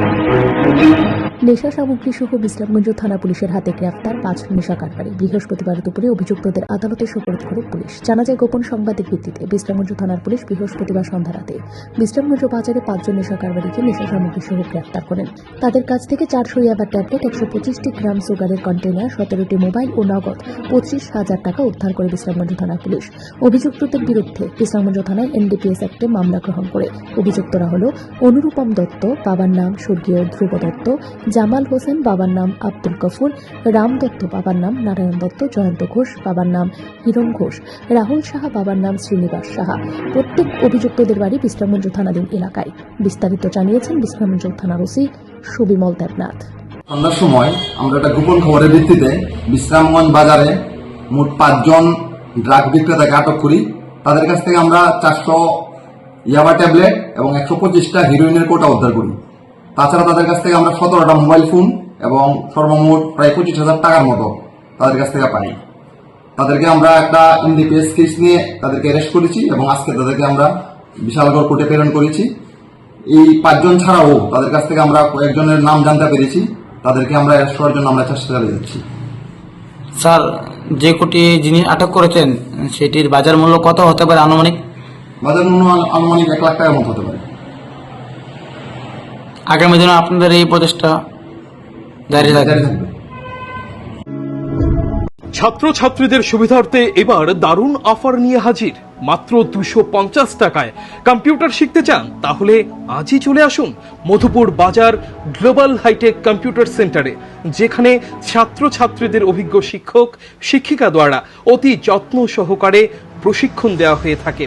Thank you. নেশা সামগ্রী সহ বিশ্রামগঞ্জ থানা পুলিশের হাতে গ্রেফতার পাঁচ নেশা কারবারি। বৃহস্পতিবার দুপুরে অভিযুক্তদের আদালতে সোপর্দ করে পুলিশ। জানা যায়, গোপন সংবাদের ভিত্তিতে বিশ্রামগঞ্জ থানার পুলিশ বৃহস্পতিবার সন্ধ্যা রাতে বিশ্রামগঞ্জ বাজারে পাঁচজন নেশা কারবারিকে নেশা সামগ্রী সহ গ্রেফতার করেন। তাদের কাছ থেকে চারশো ইয়াবার ট্যাবলেট, একশো পঁচিশটি গ্রাম সুগারের কন্টেনার সতেরোটি মোবাইল ও নগদ পঁচিশ হাজার টাকা উদ্ধার করে বিশ্রামগঞ্জ থানার পুলিশ। অভিযুক্তদের বিরুদ্ধে বিশ্রামগঞ্জ থানায় এনডিপিএস অ্যাক্টে মামলা গ্রহণ করে। অভিযুক্তরা হল অনুরূপম দত্ত, বাবার নাম স্বর্গীয় ধ্রুব দত্ত জামাল হোসেন বাবার নাম আব্দুল গফুর, রাম দত্ত বাবার নাম নারায়ণ দত্ত, জয়ন্ত ঘোষ বাবার নাম হিরণ ঘোষ, রাহুল সাহা বাবার নাম শ্রীনিবাস সাহা। প্রত্যেক অভিযুক্তদের বাড়ি বিশ্রামগঞ্জ থানাধীন এলাকায়। বিস্তারিত জানিয়েছেন বিশ্রামগঞ্জ থানার ওসি সুবিমল দেবনাথ। সন্ধ্যার সময় আমরা একটা গোপন খবরের ভিত্তিতে বিশ্রামগঞ্জ বাজারে মোট পাঁচজন ড্রাগ বিক্রেতাকে আটক করি। তাদের কাছ থেকে আমরা চারশো ইয়াবা ট্যাবলেট এবং একশো পঁচিশটা হিরোইনের কোটা উদ্ধার করি। তাছাড়া তাদের কাছ থেকে আমরা সতেরোটা মোবাইল ফোন এবং সর্বমোট প্রায় পঁচিশ হাজার টাকার মতো তাদের কাছ থেকে পাই। তাদেরকে আমরা একটা এনডিপিএস কেস নিয়ে তাদেরকে অ্যারেস্ট করেছি এবং আজকে তাদেরকে আমরা বিশালগড় কোর্টে প্রেরণ করেছি। এই পাঁচজন ছাড়াও তাদের কাছ থেকে আমরা কয়েকজনের নাম জানতে পেরেছি। তাদেরকে আমরা অ্যারেস্ট করার জন্য আমরা চেষ্টা চালিয়ে যাচ্ছি স্যার যে কোটি জিনিস আটক করেছেন সেটির বাজার মূল্য কত হতে পারে আনুমানিক? বাজার মূল্য আনুমানিক এক লাখ টাকার মতো হতে পারে। আগামী দিনে আপনাদের এই প্রচেষ্টা জারি থাকবে। ছাত্রছাত্রীদের সুবিধার্থে এবার দারুণ অফার নিয়ে হাজির। মাত্র দুশো পঞ্চাশ টাকায়। কম্পিউটার শিখতে চান, তাহলে আজই চলে আসুন মধুপুর বাজার গ্লোবাল হাইটেক কম্পিউটার সেন্টারে, যেখানে ছাত্রছাত্রীদের অভিজ্ঞ শিক্ষক, শিক্ষিকা দ্বারা অতি যত্ন সহকারে প্রশিক্ষণ দেওয়া হয়ে থাকে।